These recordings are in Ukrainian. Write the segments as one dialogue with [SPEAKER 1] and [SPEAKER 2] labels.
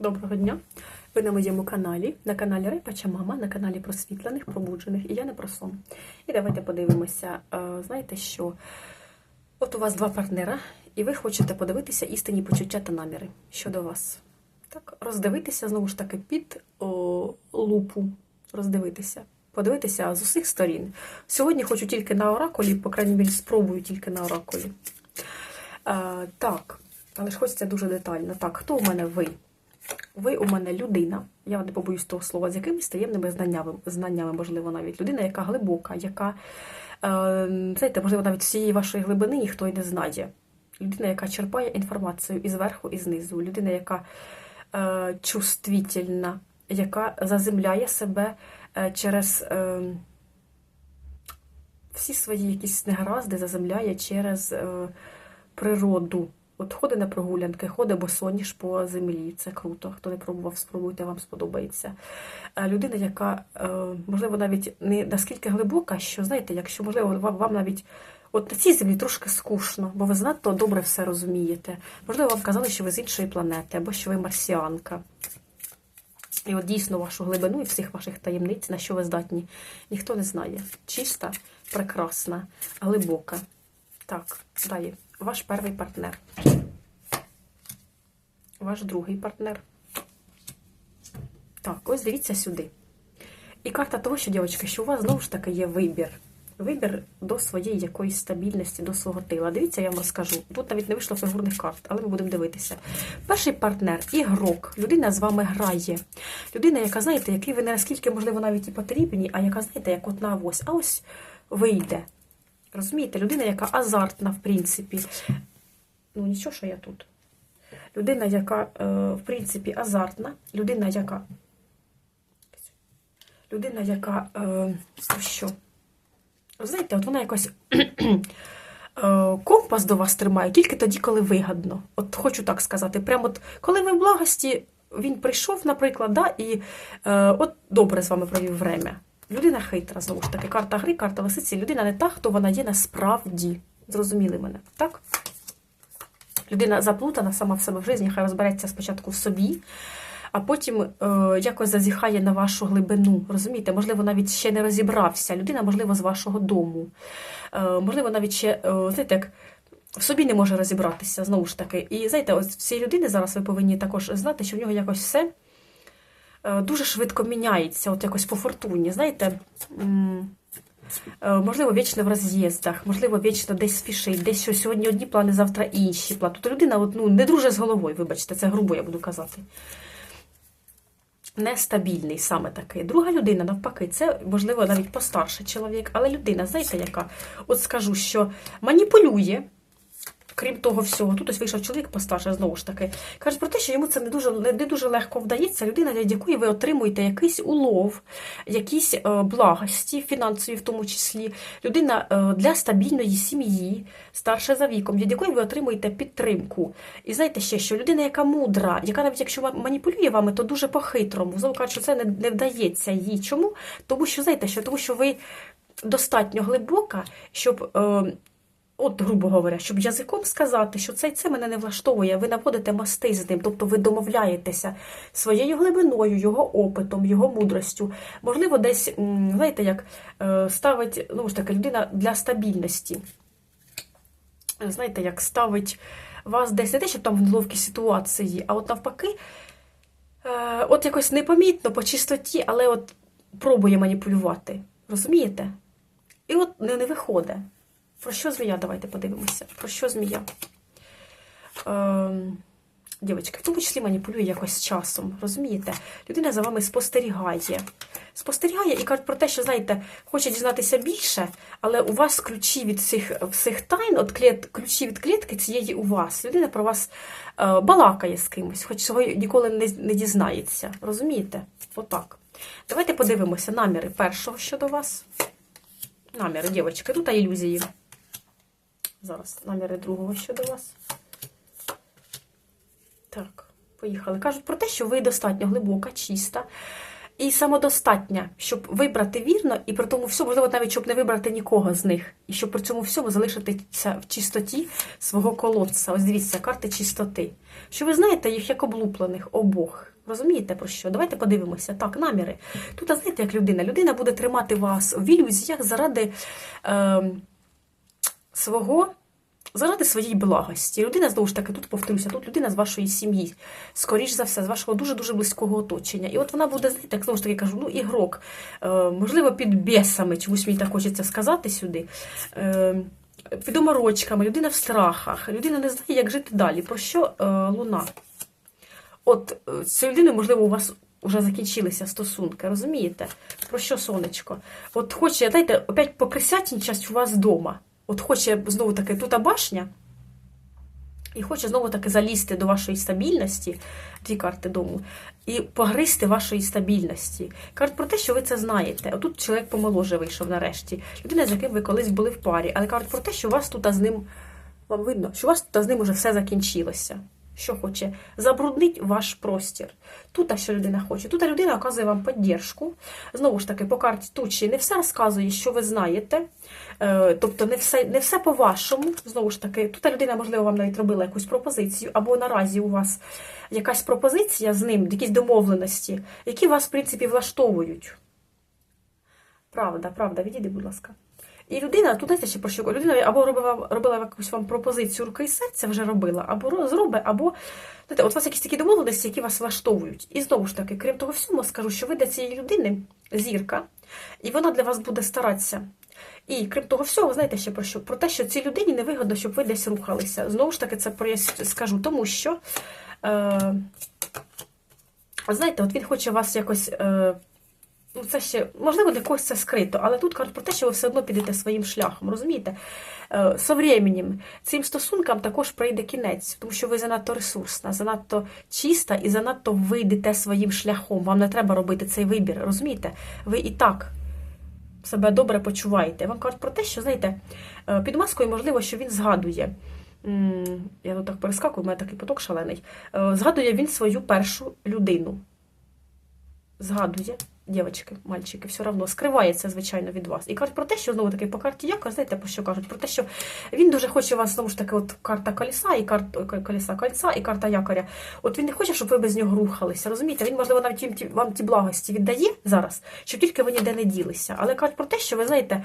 [SPEAKER 1] Доброго дня! Ви на моєму каналі, на каналі Репача Мама, на каналі просвітлених, пробуджених, і я не про сон. І давайте подивимося. е, Знаєте що? От у вас два партнера, і ви хочете подивитися істинні почуття та наміри щодо вас. Так, роздивитися знову ж таки під о, лупу. Роздивитися. Подивитися з усіх сторін. Сьогодні хочу тільки на оракулі, по крайній мірі, спробую тільки на оракулі. Е, так, але ж хочеться дуже детально. Так, хто у мене ви? Ви у мене людина, я не побоюсь того слова, з якимись таємними знаннями, знаннями, можливо, навіть людина, яка глибока, яка, е, знаєте, можливо, навіть всієї вашої глибини ніхто й не знає. Людина, яка черпає інформацію і зверху, і знизу. Людина, яка е, чувствительна, яка заземляє себе е, через всі свої якісь негаразди, заземляє через природу. От ходить на прогулянки, ходить босоніж по землі. Це круто. Хто не пробував, спробуйте, вам сподобається. Е, Людина, яка, е, можливо, навіть не наскільки глибока, що, знаєте, якщо, можливо, вам, вам навіть от на цій землі трошки скучно, бо ви занадто добре все розумієте. Можливо, вам казали, що ви з іншої планети, або що ви марсіанка. І от дійсно вашу глибину і всіх ваших таємниць, на що ви здатні, ніхто не знає. Чиста, прекрасна, глибока. Так, далі. Ваш перший партнер. Ваш другий партнер. Так, ось дивіться сюди. І карта того, що, дівчатки, що у вас знову ж таки є вибір. Вибір до своєї якоїсь стабільності, до свого тила. Дивіться, я вам розкажу. Тут навіть не вийшло фігурних карт, але ми будемо дивитися. Перший партнер ігрок. Людина з вами грає. Людина, яка, знаєте, якій ви не наскільки, можливо, навіть і потрібні, а яка, знаєте, як от на ось, а ось вийде. Розумієте, людина, яка азартна, в принципі. Ну, нічого, що я тут. Людина, яка, е, в принципі, азартна, людина, яка. Людина, яка. Е, що? Знаєте, от вона якось е, компас до вас тримає тільки тоді, коли вигадно. От хочу так сказати. Прямо от коли ви в благості, він прийшов, наприклад, да, і от добре з вами провів время. Людина хитра, знову ж таки, карта гри, карта лисиці. Людина не та, хто вона є насправді. Зрозуміли мене, так? Людина заплутана сама в себе в житті, хай розбереться спочатку в собі, а потім е, якось зазіхає на вашу глибину. Розумієте, можливо, навіть ще не розібрався. Людина, можливо, з вашого дому. Е, можливо, навіть ще, е, знаєте, як в собі не може розібратися, знову ж таки. І знаєте, ось цієї людини зараз ви повинні також знати, що в нього якось все дуже швидко міняється, от якось по фортуні. Знаєте, е, можливо, вічно в роз'їздах, можливо, вічно десь спішить, десь що сьогодні одні плани, завтра інші плани. Тобто людина от, ну, не друже з головою, вибачте, це грубо я буду казати. Нестабільний саме такий. Друга людина, навпаки, це, можливо, навіть постарший чоловік, але людина, знаєте, яка? От скажу, що маніпулює. Крім того всього, тут ось вийшов чоловік постарше, знову ж таки. Каже про те, що йому це не дуже не дуже легко вдається. Людина, від якої ви отримуєте якийсь улов, якісь е, благості, фінансові в тому числі. Людина е, для стабільної сім'ї, старша за віком, від якої ви отримуєте підтримку. І знаєте ще, що людина, яка мудра, яка навіть якщо маніпулює вами, то дуже по-хитрому. Знову кажуть, що це не, не вдається їй. Чому? Тому що, знаєте, що тому що ви достатньо глибока, щоб. Е, От, грубо говоря, щоб язиком сказати, що це, це мене не влаштовує, ви наводите мости з ним, тобто ви домовляєтеся своєю глибиною, його опитом, його мудростю. Можливо, десь, знаєте, як е, ставить ну ж таки, людина для стабільності. Е, Знаєте, як ставить вас десь не те, щоб там в неловкій ситуації, а от навпаки, е, от якось непомітно по чистоті, але от пробує маніпулювати. Розумієте? І от не, не виходить. Про що змія? Давайте подивимося. Про що змія? Ем, дівчатки, в тому числі маніпулює якось часом. Розумієте? Людина за вами спостерігає. Спостерігає і каже про те, що, знаєте, хоче дізнатися більше, але у вас ключі від всіх, всіх тайн, от кліт, ключі від клітки цієї у вас. Людина про вас е, балакає з кимось, хоч цього ніколи не, не дізнається. Розумієте? Отак. Давайте подивимося наміри першого щодо вас. Наміри, дівчатки, тут ілюзії. Зараз наміри другого щодо вас. Так, поїхали. Кажуть про те, що ви достатньо глибока, чиста. і самодостатня, щоб вибрати вірно, і при тому всьому, можливо, навіть щоб не вибрати нікого з них, і щоб при цьому всьому залишитися в чистоті свого колодця. Ось дивіться, карти чистоти. Що ви знаєте їх як облуплених обох. Розумієте про що? Давайте подивимося. Так, наміри. Тут, знаєте, як людина. Людина буде тримати вас в ілюзіях заради е, свого. Заради своєї благості. Людина, знову ж таки, тут повторюся, тут людина з вашої сім'ї, скоріш за все, з вашого дуже-дуже близького оточення. І от вона буде, знаєте, як знову ж таки кажу, ну, ігрок, е, можливо, під бісами, чомусь мені так хочеться сказати сюди. Е, під оморочками, людина в страхах, людина не знає, як жити далі. Про що е, луна? От з цією людиною, можливо, у вас вже закінчилися стосунки, розумієте? Про що сонечко? От хоче, знаєте, опять поприсятінчасть у вас вдома. От хоче знову таки тута башня, і хоче знову таки залізти до вашої стабільності, дві карти дому, і погризти вашої стабільності. Кажуть про те, що ви це знаєте. Отут чоловік помоложе вийшов нарешті. Людина, з яким ви колись були в парі, але кажуть про те, що у вас тут з ним, вам видно, що у вас тут з ним уже все закінчилося. Що хоче? Забруднить ваш простір. Тут, що людина хоче? Тут людина оказує вам підтримку. Знову ж таки, по карті тучі не все розказує, що ви знаєте. Е, Тобто не все не все по-вашому. Знову ж таки, тут людина, можливо, вам навіть робила якусь пропозицію, або наразі у вас якась пропозиція з ним, якісь домовленості, які вас, в принципі, влаштовують. Правда, правда, відійди, будь ласка. І людина, тут знаєте, ще про що людина або робила робила якусь вам пропозицію руки і серця, вже робила, або зробить, або знаєте, от у вас якісь такі домовленості, які вас влаштовують. І знову ж таки, крім того всього, скажу, що ви для цієї людини зірка, і вона для вас буде старатися. І крім того всього, знаєте ще про що? Про те, що цій людині не вигодно, щоб ви десь рухалися. Знову ж таки, це про я скажу, тому що, е, знаєте, от він хоче вас якось. Е, Ну, це ще, можливо, для когось це скрито, але тут кажуть про те, що ви все одно підете своїм шляхом, розумієте? Е, со временем цим стосункам також прийде кінець, тому що ви занадто ресурсна, занадто чиста і занадто вийдете своїм шляхом. Вам не треба робити цей вибір, розумієте? Ви і так себе добре почуваєте. Вам кажуть про те, що, знаєте, е, під маскою, можливо, що він згадує. Я тут так перескакую, у мене такий поток шалений. Е, згадує він свою першу людину. Згадує дівчатки, мальчики, все одно скривається, звичайно, від вас. І кажуть про те, що знову таки по карті Яка, знаєте, про що кажуть? Про те, що він дуже хоче вас, знову ж таки, от карта коліса, і карта коліса кольця, і карта якоря. От він не хоче, щоб ви без нього рухалися. Розумієте? Він, можливо, навіть вам ті благості віддає зараз, щоб тільки ви ніде не ділися. Але кажуть про те, що ви знаєте,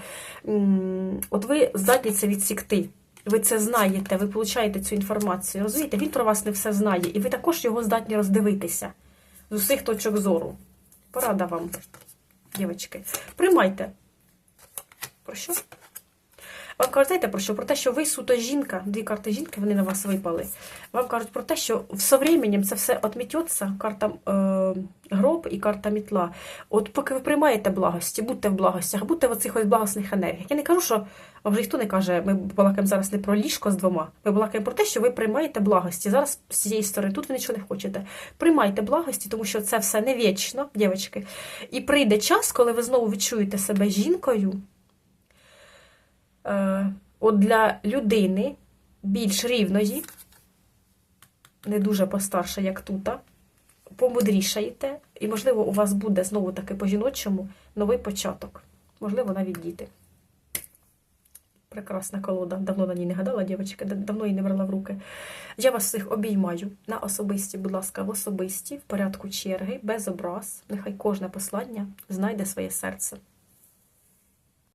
[SPEAKER 1] от ви здатні це відсікти. Ви це знаєте, ви получаєте цю інформацію. Розумієте, він про вас не все знає, і ви також його здатні роздивитися з усіх точок зору. Порада вам, дівчатки. Приймайте. Про що? Вам знаєте про що? Про те, що ви суто жінка, дві карти жінки, вони на вас випали. Вам кажуть про те, що со временем це все отмітеться, карта е, гроб і карта мітла. От поки ви приймаєте благості, будьте в благостях, будьте в оцих ось благосних енергіях. Я не кажу, що вам вже ніхто не каже, ми балакаємо зараз не про ліжко з двома. Ми балакаємо про те, що ви приймаєте благості. Зараз з цієї сторони тут ви нічого не хочете. Приймайте благості, тому що це все не вічно, дівчатки. І прийде час, коли ви знову відчуєте себе жінкою. Е, от для людини більш рівної, не дуже постарша, як тут, помудрішаєте, і, можливо, у вас буде знову-таки по-жіночому новий початок. Можливо, навіть діти. Прекрасна колода. Давно на ній не гадала, дівчатка, давно її не брала в руки. Я вас всіх обіймаю на особисті, будь ласка, в особисті, в порядку черги, без образ. Нехай кожне послання знайде своє серце.